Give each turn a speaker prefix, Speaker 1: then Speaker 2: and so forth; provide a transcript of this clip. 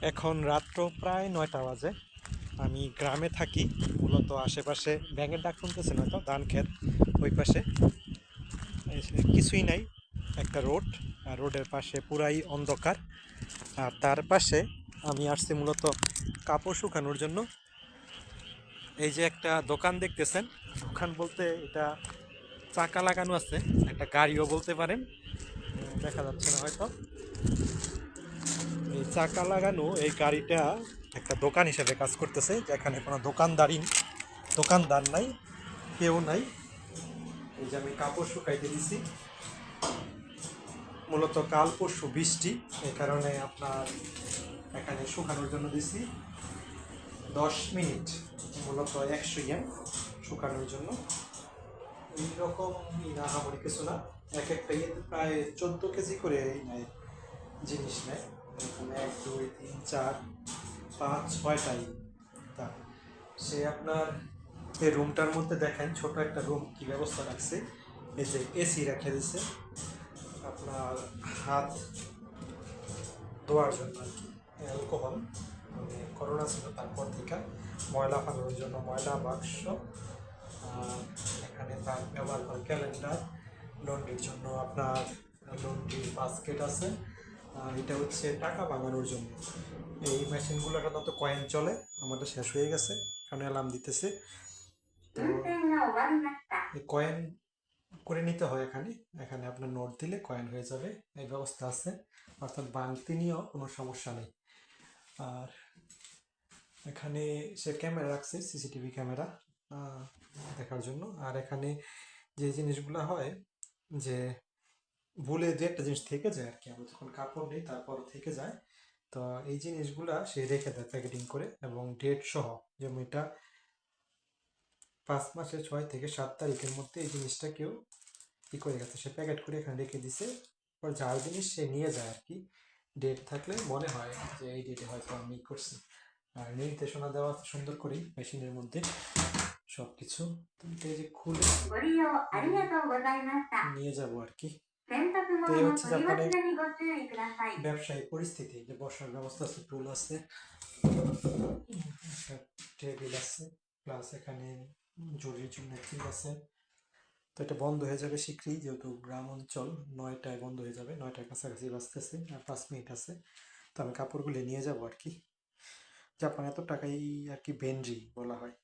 Speaker 1: এখন রাত্র প্রায় নয়টা বাজে। আমি গ্রামে থাকি, মূলত আশেপাশে ব্যাঙের ডাক শুনতেছেন হয়তো ধান ক্ষেত ওই পাশে। কিছুই নাই, একটা রোড, আর রোডের পাশে পুরাই অন্ধকার। আর তার পাশে আমি আসছি মূলত কাপড় শুকানোর জন্য। এই যে একটা দোকান দেখতেছেন, দোকান বলতে এটা চাকা লাগানো আছে, একটা গাড়িও বলতে পারেন। দেখা যাচ্ছে না হয়তো। চাকা লাগানো এই গাড়িটা একটা দোকান হিসেবে কাজ করতেছে, যেখানে কোনো দোকানদারি দোকানদার নাই, কেউ নাই। এই যে আমি কাপড় শুকাইতে দিছি। মূলত কাল পরশু বৃষ্টি, এই কারণে আপনার এখানে শুকানোর জন্য দিছি। দশ মিনিট, মূলত একশো ইয়ান শুকানোর জন্য। এইরকম নাহামরি কিছু না। এক একটা ইয়েতে প্রায় চোদ্দ কেজি করে এই নেয়। জিনিস নেয়। এখানে এক, দুই, তিন, চার, পাঁচ ছয়টাই তা। সে আপনার এই রুমটার মধ্যে দেখেন, ছোট একটা রুম কি ব্যবস্থা রাখছে। এই যে এসি রেখে দিছে। আপনার হাত ধোয়ার জন্য আর কি। অ্যালকোহল মানে করোনা ছিল তারপর থেকে ময়লা ফালানোর জন্য ময়লা, বাক্স এখানে তার ব্যবহার করে ক্যালেন্ডার লন্ড্রির জন্য আপনার লন্ড্রির বাস্কেট আছে। আর এটা হচ্ছে টাকা বাগানোর জন্য। এই মেশিনগুলো সাধারণত কয়েন চলে, আমাদের শেষ হয়ে গেছে কারণ অ্যালার্ম দিতেছে। তো কয়েন করে নিতে হয় এখানে। এখানে আপনার নোট দিলে কয়েন হয়ে যাবে, এই ব্যবস্থা আছে। অর্থাৎ বাংতি নিয়েও কোনো সমস্যা নেই। আর এখানে সে ক্যামেরা রাখছে সিসিটিভি ক্যামেরা দেখার জন্য। আর এখানে যে জিনিসগুলো হয়, যে ভুলে যে একটা জিনিস থেকে যায় আর কি আমরা যখন কাপড় নিই তারপর থেকে যায়। তো এই জিনিসগুলা সে রেখে দেয় প্যাকেটিং করে এবং ডেট সহ যেমন এটা পাঁচ মাসের ছয় থেকে সাত তারিখের মধ্যে এই জিনিসটা কেউ ই করে গেছে। সে প্যাকেট করে এখানে রেখে দিছে। পর যার জিনিস সে নিয়ে যায় আর কি ডেট থাকলে মনে হয় যে এই ডেটে হয়তো আমি করছি। আর নির্দেশনা দেওয়া সুন্দর করেই মেশিনের মধ্যে সব কিছু তো যে খুলে নিয়ে যাব আর কি
Speaker 2: তো এই হচ্ছে জাপানের
Speaker 1: ব্যবসায়িক পরিস্থিতি যে বসার ব্যবস্থা আছে টুল আছে টেবিল আছে প্লাস এখানে জরির জন্য ঠিক আছে। তো এটা বন্ধ হয়ে যাবে শীঘ্রই যেহেতু গ্রাম অঞ্চল নয়টায় বন্ধ হয়ে যাবে নয়টার কাছাকাছি বাঁচতেছে আর পাঁচ মিনিট আছে। তো আমি কাপড়গুলো নিয়ে যাব আর কি। জাপানে তো টাকাই আর কি বেন্ড্রি বলা হয়।